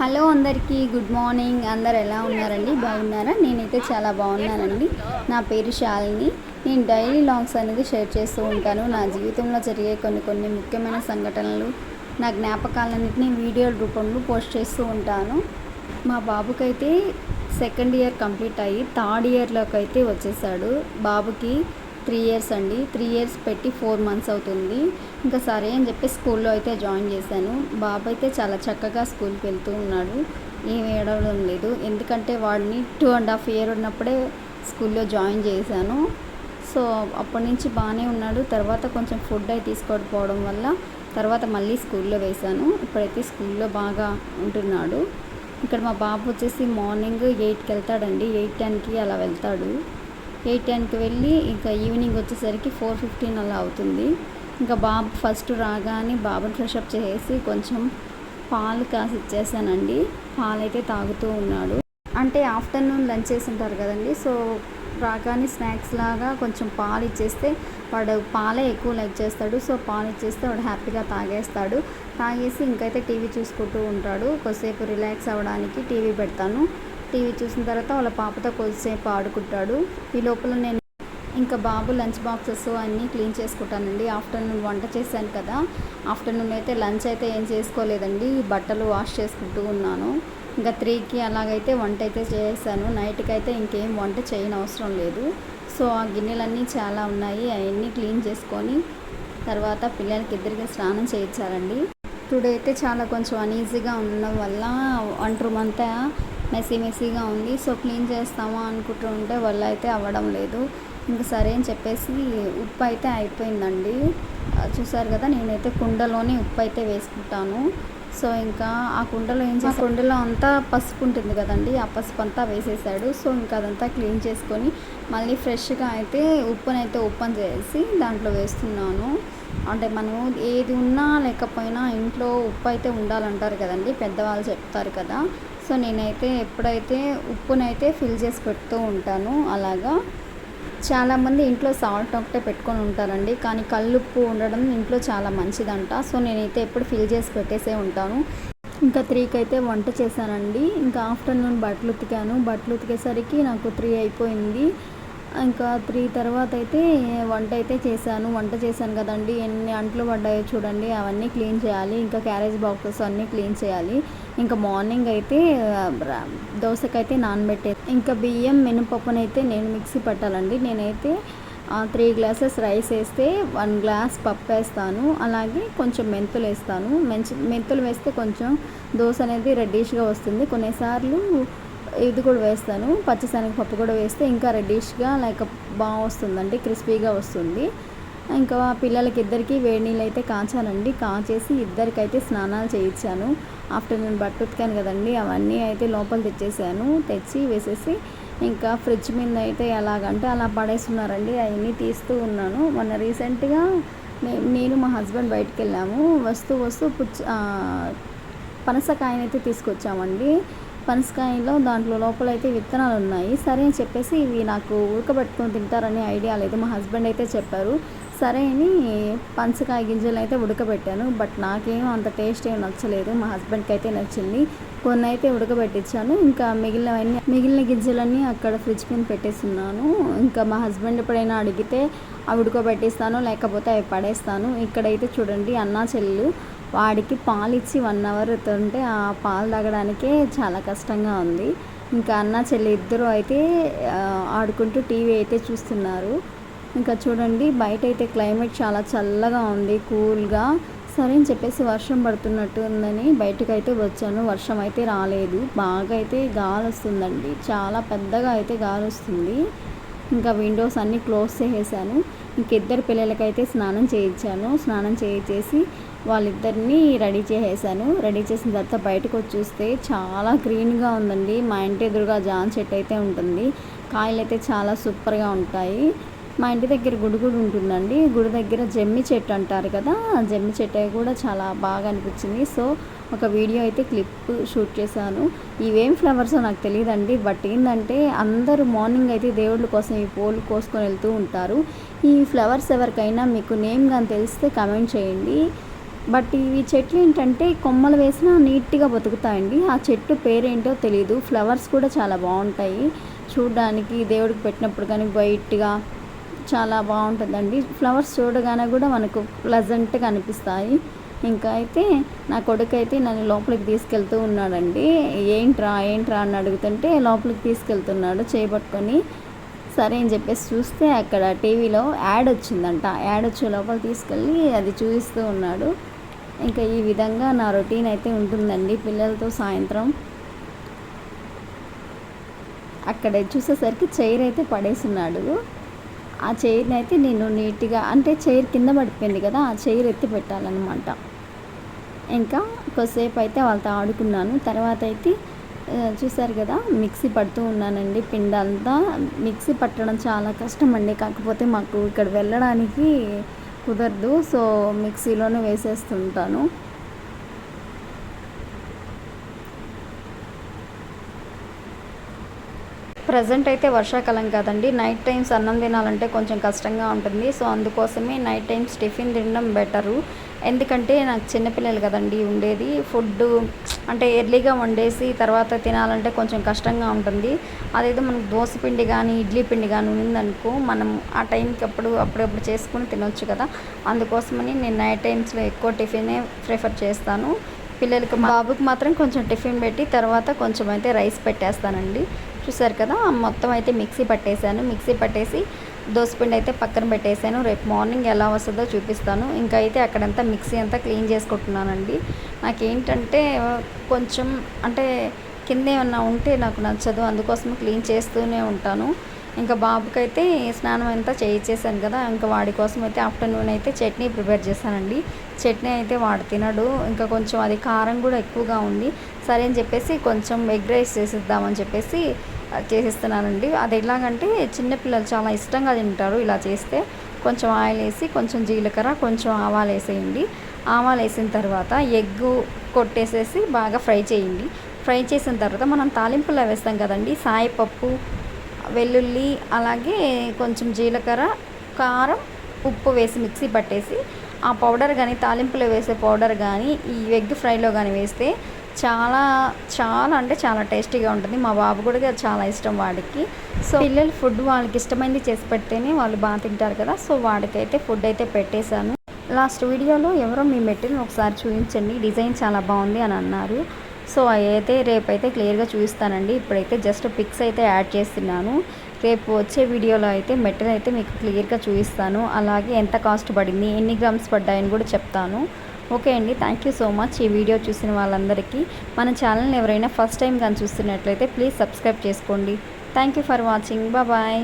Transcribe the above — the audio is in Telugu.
హలో అందరికీ గుడ్ మార్నింగ్. అందరు ఎలా ఉన్నారండి? బాగున్నారా? నేనైతే చాలా బాగున్నానండి. నా పేరు శాలిని. నేను డైలీ లాగ్స్ అనేది షేర్ చేస్తూ ఉంటాను. నా జీవితంలో జరిగే కొన్ని కొన్ని ముఖ్యమైన సంఘటనలు నా జ్ఞాపకాలన్నింటినీ వీడియోల రూపంలో పోస్ట్ చేస్తూ ఉంటాను. మా బాబుకైతే సెకండ్ ఇయర్ కంప్లీట్ అయ్యి థర్డ్ ఇయర్లోకి అయితే వచ్చేసాడు. బాబుకి త్రీ ఇయర్స్ అండి. త్రీ ఇయర్స్ పెట్టి ఫోర్ మంత్స్ అవుతుంది. ఇంకా సరే అని చెప్పి స్కూల్లో అయితే జాయిన్ చేశాను. బాబు అయితే చాలా చక్కగా స్కూల్కి వెళ్తూ ఉన్నాడు. ఏం ఏడవడం లేదు. ఎందుకంటే వాడిని టూ అండ్ హాఫ్ ఇయర్ ఉన్నప్పుడే స్కూల్లో జాయిన్ చేశాను. సో అప్పటి నుంచి బాగానే ఉన్నాడు. తర్వాత కొంచెం ఫుడ్ అయి తీసుకోకపోవడం వల్ల తర్వాత మళ్ళీ స్కూల్లో వేశాను. ఇప్పుడైతే స్కూల్లో బాగా ఉంటున్నాడు. ఇక్కడ మా బాబు వచ్చేసి మార్నింగ్ ఎయిట్కి వెళ్తాడండి. ఎయిట్ టెన్కి అలా వెళ్తాడు. ఎయిట్ టెన్కి వెళ్ళి ఇంకా ఈవినింగ్ వచ్చేసరికి ఫోర్ ఫిఫ్టీన్ అలా అవుతుంది. ఇంకా బాబు ఫస్ట్ రాగానే బాబుని ఫ్రెషప్ చేసి కొంచెం పాలు కాసి ఇచ్చేసానండి పాలు అయితే తాగుతూ ఉన్నాడు. అంటే ఆఫ్టర్నూన్ లంచ్ చేసి ఉంటారు కదండి సో రాగానే స్నాక్స్ లాగా కొంచెం పాలు ఇచ్చేస్తే వాడు పాలే ఎక్కువ లైక్ చేస్తాడు. సో పాలు ఇచ్చేస్తే వాడు హ్యాపీగా తాగేస్తాడు. తాగేసి ఇంకైతే టీవీ చూసుకుంటూ ఉంటాడు. కొద్దిసేపు రిలాక్స్ అవ్వడానికి టీవీ పెడతాను. టీవీ చూసిన తర్వాత వాళ్ళ పాపతో కొద్దిసేపు ఆడుకుంటాడు. ఈ లోపల నేను ఇంకా బాబు లంచ్ బాక్సెస్ అన్నీ క్లీన్ చేసుకుంటానండి. ఆఫ్టర్నూన్ వంట చేశాను కదా. ఆఫ్టర్నూన్ అయితే లంచ్ అయితే ఏం చేసుకోలేదండి. బట్టలు వాష్ చేసుకుంటూ ఉన్నాను. ఇంకా త్రీకి అలాగైతే వంట అయితే చేశాను. నైట్కి అయితే ఇంకేం వంట చేయని అవసరం లేదు. సో ఆ గిన్నెలన్నీ చాలా ఉన్నాయి. అవన్నీ క్లీన్ చేసుకొని తర్వాత పిల్లలకి ఇద్దరికి స్నానం చేయించాలండి. టుడే అయితే చాలా కొంచెం అనీజీగా ఉండడం వల్ల వంట రూమ్ అంతా మెస్సీ మెస్సీగా ఉంది. సో క్లీన్ చేస్తామా అనుకుంటూ ఉంటే వల్ల అయితే అవ్వడం లేదు. ఇంకా సరే అని చెప్పేసి ఉప్పు అయితే అయిపోయిందండి. చూసారు కదా నేనైతే కుండలోనే ఉప్పు అయితే వేసుకుంటాను. సో ఇంకా ఆ కుండలో ఏం చేసి కుండలో అంతా పసుపు ఉంటుంది కదండి ఆ పసుపు అంతా వేసేసాడు. సో ఇంకా అదంతా క్లీన్ చేసుకొని మళ్ళీ ఫ్రెష్గా అయితే ఉప్పునైతే ఓపెన్ చేసి దాంట్లో వేస్తున్నాను. అంటే మనము ఏది ఉన్నా లేకపోయినా ఇంట్లో ఉప్పు అయితే ఉండాలంటారు కదండి పెద్దవాళ్ళు చెప్తారు కదా. సో నేనైతే ఎప్పుడైతే ఉప్పునైతే ఫిల్ చేసి పెడుతూ ఉంటాను అలాగా చాలామంది ఇంట్లో సాల్ట్ ఒకటే పెట్టుకొని ఉంటారండి. కానీ కల్లుప్పు ఉండడం ఇంట్లో చాలా మంచిదంట. సో నేనైతే ఎప్పుడు ఫిల్ చేసి పెట్టేసే ఉంటాను. ఇంకా త్రీకి అయితే వంట చేశానండి. ఇంకా ఆఫ్టర్నూన్ బట్టలు ఉతికాను. బట్టలు ఉతికేసరికి నాకు త్రీ అయిపోయింది. ఇంకా త్రీ తర్వాత అయితే వంట అయితే చేశాను. వంట చేశాను కదండి. ఎన్ని అంట్లు పడ్డాయో చూడండి. అవన్నీ క్లీన్ చేయాలి. ఇంకా క్యారేజ్ బాక్సెస్ అన్నీ క్లీన్ చేయాలి. ఇంకా మార్నింగ్ అయితే దోశకైతే నానబెట్టే ఇంకా బియ్యం మినపప్పునైతే నేను మిక్సీ పట్టాలండి. నేనైతే త్రీ గ్లాసెస్ రైస్ వేస్తే వన్ గ్లాస్ పప్పు వేస్తాను. అలాగే కొంచెం మెంతులు వేస్తాను. మెంచు మెంతులు వేస్తే కొంచెం దోశ అనేది రెడ్డిష్గా వస్తుంది. కొన్నిసార్లు ఇది కూడా వేస్తాను. పచ్చిశనగపప్పు కూడా వేస్తే ఇంకా రెడ్డిష్గా లైక్ బాగా వస్తుందండి క్రిస్పీగా వస్తుంది. ఇంకా పిల్లలకి ఇద్దరికి వేడి నీళ్ళు అయితే కాచానండి కాచేసి ఇద్దరికైతే స్నానాలు చేయించాను. ఆఫ్టర్నూన్ బట్ట ఉతికాను కదండి అవన్నీ అయితే లోపల తెచ్చేసాను. తెచ్చి వేసేసి ఇంకా ఫ్రిడ్జ్ మీద అయితే ఎలాగంటే అలా పడేస్తున్నారండి అవన్నీ తీస్తూ ఉన్నాను. మొన్న రీసెంట్గా నేను మా హస్బెండ్ బయటకు వెళ్ళాము వస్తూ వస్తూ పుచ్చ పనసకాయనైతే తీసుకొచ్చామండి. పనసకాయలో దాంట్లో లోపల అయితే విత్తనాలు ఉన్నాయి. సరే అని చెప్పేసి ఇవి నాకు ఉడకబెట్టుకొని తింటారనే ఐడియా లేదు. మా హస్బెండ్ అయితే చెప్పారు సరే అని పంచకాయ గింజలు అయితే ఉడకబెట్టాను. బట్ నాకేం అంత టేస్ట్ ఏం నచ్చలేదు. మా హస్బెండ్కి అయితే నచ్చింది. కొన్ని అయితే ఉడకబెట్టించాను. ఇంకా మిగిలినవన్నీ మిగిలిన గింజలన్నీ అక్కడ ఫ్రిడ్జ్ మీద పెట్టేస్తున్నాను. ఇంకా మా హస్బెండ్ ఎప్పుడైనా అడిగితే అవి ఉడకబెట్టిస్తాను లేకపోతే అవి పడేస్తాను. ఇక్కడైతే చూడండి అన్నా చెల్లెలు వాడికి పాలు ఇచ్చి వన్ అవర్ ఉంటే ఆ పాలు తాగడానికే చాలా కష్టంగా ఉంది. ఇంకా అన్న చెల్లి ఇద్దరు అయితే ఆడుకుంటూ టీవీ అయితే చూస్తున్నారు. ఇంకా చూడండి బయట అయితే క్లైమేట్ చాలా చల్లగా ఉంది కూల్గా. సరే అని చెప్పేసి వర్షం పడుతున్నట్టు ఉందని బయటకు అయితే వచ్చాను. వర్షం అయితే రాలేదు. బాగా అయితే గాలి వస్తుందండి చాలా పెద్దగా అయితే గాలి వస్తుంది ఇంకా విండోస్ అన్నీ క్లోజ్ చేసేసాను. ఇంక ఇద్దరు పిల్లలకైతే స్నానం చేయించాను. స్నానం చేయించేసి వాళ్ళిద్దరిని రెడీ చేసేసాను. రెడీ చేసిన తర్వాత బయటకు వచ్చి చూస్తే చాలా గ్రీన్గా ఉందండి. మా ఇంటి ఎదురుగా జాన్ చెట్టు అయితే ఉంటుంది. కాయలు అయితే చాలా సూపర్గా ఉంటాయి. మా ఇంటి దగ్గర గుడి గుడి ఉంటుందండి. గుడి దగ్గర జమ్మి చెట్టు అంటారు కదా జమ్మి చెట్టు కూడా చాలా బాగా అనిపించింది. సో ఒక వీడియో అయితే క్లిప్ షూట్ చేశాను. ఇవేం ఫ్లవర్స్ నాకు తెలియదండి. బట్ ఏంటంటే అందరూ మార్నింగ్ అయితే దేవుళ్ళ కోసం ఈ పూలు కోసుకొని వెళ్తూ ఉంటారు. ఈ ఫ్లవర్స్ ఎవరికైనా మీకు నేమ్ కానీ తెలిస్తే కమెంట్ చేయండి. బట్ ఇవి చెట్లు ఏంటంటే కొమ్మలు వేసినా నీట్గా బతుకుతాయండి. ఆ చెట్టు పేరేంటో తెలియదు ఫ్లవర్స్ కూడా చాలా బాగుంటాయి. చూడడానికి దేవుడికి పెట్టినప్పుడు కానీ వైట్గా చాలా బాగుంటుందండి. ఫ్లవర్స్ చూడగానే కూడా మనకు ప్లజెంట్గా అనిపిస్తాయి. ఇంకా అయితే నా కొడుకు అయితే నన్ను లోపలికి తీసుకెళ్తూ ఉన్నాడండి. ఏంట్రా ఏంట్రా అని అడుగుతుంటే లోపలికి తీసుకెళ్తున్నాడు చేపట్టుకొని. సరే అని చెప్పేసి చూస్తే అక్కడ టీవీలో యాడ్ వచ్చిందంట. యాడ్ వచ్చే లోపల తీసుకెళ్ళి అది చూపిస్తూ ఉన్నాడు. ఇంకా ఈ విధంగా నా రొటీన్ అయితే ఉంటుందండి పిల్లలతో సాయంత్రం. అక్కడ చూసేసరికి చైర్ అయితే పడేసున్నాడు. ఆ చైర్ని అయితే నేను నీట్గా అంటే చైర్ కింద పడిపోయింది కదా ఆ చైర్ ఎత్తి పెట్టాలన్నమాట. ఇంకా కొద్దిసేపు అయితే వాళ్ళతో ఆడుకున్నాను. తర్వాత అయితే చూసారు కదా మిక్సీ పడుతూ ఉన్నానండి. పిండి అంతా మిక్సీ పట్టడం చాలా కష్టం అండి కాకపోతే మాకు ఇక్కడ వెళ్ళడానికి కుదరదు. సో మిక్సీలోనే వేసేస్తుంటాను. ప్రజెంట్ అయితే వర్షాకాలం కాదండి. నైట్ టైమ్స్ అన్నం తినాలంటే కొంచెం కష్టంగా ఉంటుంది. సో అందుకోసమే నైట్ టైమ్స్ టిఫిన్ తినడం బెటరు. ఎందుకంటే నాకు చిన్నపిల్లలు కదండి ఉండేది. ఫుడ్ అంటే ఎర్లీగా వండేసి తర్వాత తినాలంటే కొంచెం కష్టంగా ఉంటుంది. అదేదో మనకు దోశ పిండి కానీ ఇడ్లీ పిండి కానీ ఉందనుకో మనం ఆ టైంకి అప్పుడు అప్పుడప్పుడు చేసుకుని తినొచ్చు కదా. అందుకోసమని నేను నైట్ టైమ్స్లో ఎక్కువ టిఫినే ప్రిఫర్ చేస్తాను. పిల్లలకి బాబుకి మాత్రం కొంచెం టిఫిన్ పెట్టి తర్వాత కొంచెం అయితే రైస్ పెట్టేస్తానండి. చూసారు కదా మొత్తం అయితే మిక్సీ పట్టేశాను. మిక్సీ పట్టేసి దోసపిండి అయితే పక్కన పెట్టేశాను. రేపు మార్నింగ్ ఎలా వస్తుందో చూపిస్తాను. ఇంకా అయితే అక్కడంతా మిక్సీ అంతా క్లీన్ చేసుకుంటున్నానండి. నాకేంటంటే కొంచెం అంటే కింద ఏమన్నా ఉంటే నాకు నచ్చదు. అందుకోసం క్లీన్ చేస్తూనే ఉంటాను. ఇంకా బాబుకైతే స్నానం అంతా చేయించేసాను కదా ఇంకా వాడి కోసం అయితే ఆఫ్టర్నూన్ అయితే చట్నీ ప్రిపేర్ చేశానండి. చట్నీ అయితే వాడు తినడు. ఇంకా కొంచెం అది కారం కూడా ఎక్కువగా ఉంది. సరే అని చెప్పేసి కొంచెం ఎగ్ రైస్ చేసిద్దామని చెప్పేసి చేసిస్తున్నానండి. అది ఎలాగంటే చిన్నపిల్లలు చాలా ఇష్టంగా తింటారు ఇలా చేస్తే. కొంచెం ఆయిల్ వేసి కొంచెం జీలకర్ర కొంచెం ఆవాలు వేసేయండి. ఆవాలు వేసిన తర్వాత ఎగ్గు కొట్టేసేసి బాగా ఫ్రై చేయండి. ఫ్రై చేసిన తర్వాత మనం తాలింపులో వేస్తాం కదండి. సాయిపప్పు వెల్లుల్లి అలాగే కొంచెం జీలకర్ర కారం ఉప్పు వేసి మిక్సీ పట్టేసి ఆ పౌడర్ కానీ తాలింపులో వేసే పౌడర్ కానీ ఈ ఎగ్ ఫ్రైలో కానీ వేస్తే చాలా చాలా అంటే చాలా టేస్టీగా ఉంటుంది. మా బాబు కూడా చాలా ఇష్టం వాడికి. సో పిల్లలు ఫుడ్ వాళ్ళకి ఇష్టమైంది చేసి పెడితేనే వాళ్ళు బాగా తింటారు కదా. సో వాడికైతే ఫుడ్ అయితే పెట్టేశాను. లాస్ట్ వీడియోలో ఎవరో మీ మెటీరియల్ ఒకసారి చూపించండి. డిజైన్ చాలా బాగుంది అని అన్నారు. సో అయితే రేపైతే క్లియర్గా చూపిస్తానండి. ఇప్పుడైతే జస్ట్ పిక్స్ అయితే యాడ్ చేస్తున్నాను. రేపు వచ్చే వీడియోలో అయితే మెటీరియల్ అయితే మీకు క్లియర్గా చూపిస్తాను. అలాగే ఎంత కాస్ట్ పడింది ఎన్ని గ్రామ్స్ పడ్డాయని కూడా చెప్తాను. ఓకే అండి థ్యాంక్ యూ సో మచ్ ఈ వీడియో చూసిన వాళ్ళందరికీ మన ఛానల్ని ఎవరైనా ఫస్ట్ టైం కానీ చూస్తున్నట్లయితే ప్లీజ్ సబ్స్క్రైబ్ చేసుకోండి. Thank you for watching bye